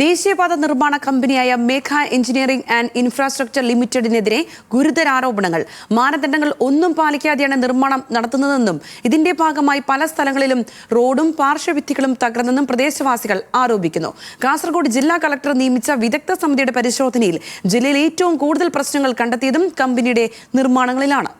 ദേശീയപാത നിർമ്മാണ കമ്പനിയായ മേഘ എഞ്ചിനീയറിംഗ് ആൻഡ് ഇൻഫ്രാസ്ട്രക്ചർ ലിമിറ്റഡിനെതിരെ ഗുരുതര ആരോപണങ്ങൾ. മാനദണ്ഡങ്ങൾ ഒന്നും പാലിക്കാതെയാണ് നിർമ്മാണം നടത്തുന്നതെന്നും ഇതിന്റെ ഭാഗമായി പല സ്ഥലങ്ങളിലും റോഡും പാർശ്വഭിത്തികളും തകർന്നെന്നും പ്രദേശവാസികൾ ആരോപിക്കുന്നു. കാസർഗോഡ് ജില്ലാ കളക്ടർ നിയമിച്ച വിദഗ്ധ സമിതിയുടെ പരിശോധനയിൽ ജില്ലയിൽ ഏറ്റവും കൂടുതൽ പ്രശ്നങ്ങൾ കണ്ടെത്തിയതും കമ്പനിയുടെ നിർമ്മാണങ്ങളിലാണ്.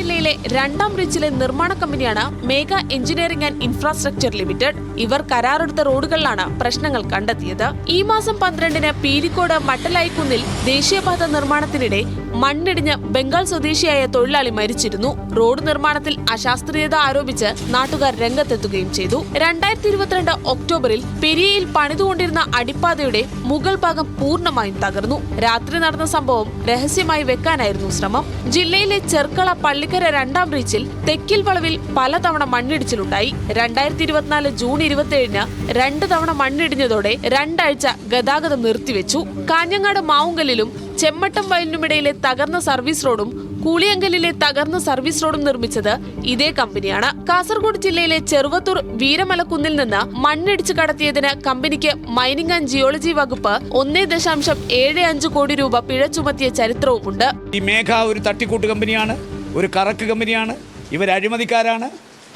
ജില്ലയിലെ രണ്ടാം ബ്രിഡ്ജിലെ നിർമ്മാണ കമ്പനിയാണ് Megha engineering and infrastructure limited. ഇവർ കരാറെടുത്ത റോഡുകളിലാണ് പ്രശ്നങ്ങൾ കണ്ടെത്തിയത്. ഈ മാസം പന്ത്രണ്ടിന് പീരിക്കോട് മട്ടലായിക്കുന്നിൽ ദേശീയപാത നിർമ്മാണത്തിനിടെ മണ്ണിടിഞ്ഞ് ബംഗാൾ സ്വദേശിയായ തൊഴിലാളി മരിച്ചിരുന്നു. റോഡ് നിർമ്മാണത്തിൽ അശാസ്ത്രീയത ആരോപിച്ച് നാട്ടുകാർ രംഗത്തെത്തുകയും ചെയ്തു. രണ്ടായിരത്തി ഇരുപത്തിരണ്ട് ഒക്ടോബറിൽ പെരിയയിൽ പണിതുകൊണ്ടിരുന്ന അടിപ്പാതയുടെ മുകൾ ഭാഗം പൂർണമായും തകർന്നു. രാത്രി നടന്ന സംഭവം രഹസ്യമായി വെക്കാനായിരുന്നു ശ്രമം. ജില്ലയിലെ ചെർക്കള പള്ളിക്കര രണ്ടാം ബ്രിഡ്ജിൽ തെക്കിൽ വളവിൽ പലതവണ മണ്ണിടിച്ചിലുണ്ടായി. രണ്ടായിരത്തി ഇരുപത്തിനാല് ജൂൺ ഇരുപത്തിയേഴിന് രണ്ട് തവണ മണ്ണിടിഞ്ഞതോടെ രണ്ടാഴ്ച ഗതാഗതം നിർത്തിവെച്ചു. കാഞ്ഞങ്ങാട് മാവുങ്കലിലും ചെമ്മട്ടം വയലിനുമിടയിലെ തകർന്ന സർവീസ് റോഡും കൂളിയങ്കലിലെ തകർന്ന സർവീസ് റോഡും നിർമ്മിച്ചത് ഇതേ കമ്പനിയാണ്. കാസർഗോഡ് ജില്ലയിലെ ചെറുവത്തൂർ വീരമലക്കുന്നിൽ നിന്ന് മണ്ണിടിച്ചു കടത്തിയതിന് കമ്പനിക്ക് മൈനിങ് ആൻഡ് ജിയോളജി വകുപ്പ് ഒന്നേ ദശാംശം ഏഴ് അഞ്ച് കോടി രൂപ പിഴ ചുമത്തിയ ചരിത്രവുമുണ്ട് ഈ മേഘ ഒരു തട്ടിക്കൂട്ട് കമ്പനിയാണ് ഒരു കറക്ക് കമ്പനിയാണ് ഇവർ അഴിമതിക്കാരാണ്.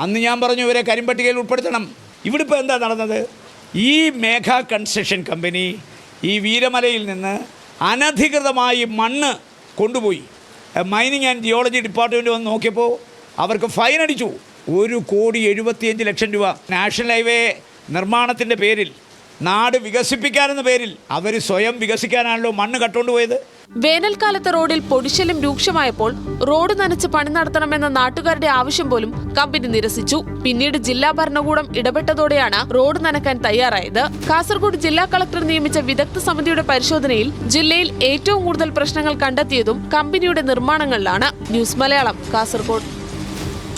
അന്ന് ഞാൻ പറഞ്ഞു ഇവരെ കരിമ്പട്ടികയിൽ ഉൾപ്പെടുത്തണം. ഇവിടെ ഇപ്പോൾ എന്താ നടന്നത്? ഈ മേഘ കൺസ്ട്രക്ഷൻ കമ്പനി ഈ വീരമലയിൽ നിന്ന് അനധികൃതമായി മണ്ണ് കൊണ്ടുപോയി. മൈനിങ് ആൻഡ് ജിയോളജി ഡിപ്പാർട്ട്മെന്റ് വന്ന് നോക്കിയപ്പോൾ അവർക്ക് ഫൈൻ അടിച്ചു. ഒരു കോടി എഴുപത്തിയഞ്ച് ലക്ഷം രൂപ. നാഷണൽ ഹൈവേ നിർമ്മാണത്തിന്റെ പേരിൽ നാട് വികസിപ്പിക്കാനെന്ന പേരിൽ അവർ സ്വയം വികസിക്കാനാണല്ലോ മണ്ണ് കട്ടുകൊണ്ട് പോയത്. വേനൽക്കാലത്ത് റോഡിൽ പൊടിശല്യം രൂക്ഷമായപ്പോൾ റോഡ് നനച്ച് പണി നടത്തണമെന്ന നാട്ടുകാരുടെ ആവശ്യം പോലും കമ്പനി നിരസിച്ചു. പിന്നീട് ജില്ലാ ഭരണകൂടം ഇടപെട്ടതോടെയാണ് റോഡ് നനക്കാൻ തയ്യാറായത്. കാസർഗോഡ് ജില്ലാ കളക്ടർ നിയമിച്ച വിദഗ്ധ സമിതിയുടെ പരിശോധനയിൽ ജില്ലയിൽ ഏറ്റവും കൂടുതൽ പ്രശ്നങ്ങൾ കണ്ടെത്തിയതും കമ്പനിയുടെ നിർമ്മാണങ്ങളിലാണ്. ന്യൂസ് മലയാളം കാസർഗോഡ്.